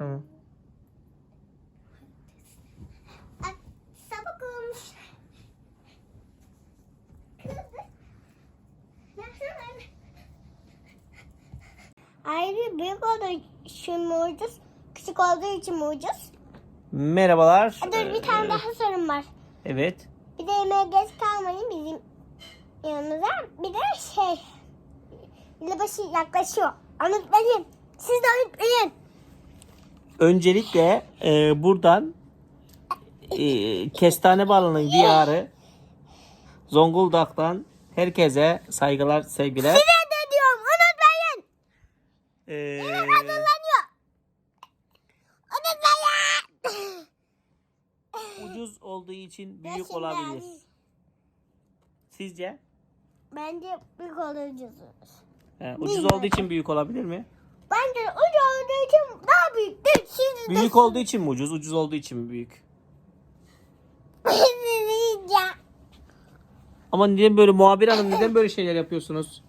Tamam. Ay, Sabah olmuş. Ayrı büyük olduğu için mi ucuz? Küçük olduğu için mi ucuz? Merhabalar. Dur bir tane Ee, daha sorum var. Evet. Bir de yemeğe geç kalmayın bizim yanımıza. Bir de şey, yılbaşı yaklaşıyor. Unutmayın. Siz de unutmayın. Öncelikle e, buradan e, Kestane Balı'nın diyarı Zonguldak'tan herkese saygılar, sevgiler. Size de diyorum unutmayın. Ee, Hazırlanıyor. Unutmayın. ucuz olduğu için büyük Gerçekten. olabilir. Sizce? Bence büyük olacağız. He, ucuz olduğu için büyük olabilir mi? Bence ucu olduğu için daha büyüktür. Siz de Büyük olduğu için mi ucuz? Ucuz olduğu için mi büyük? Ama neden böyle muhabir hanım neden böyle şeyler yapıyorsunuz?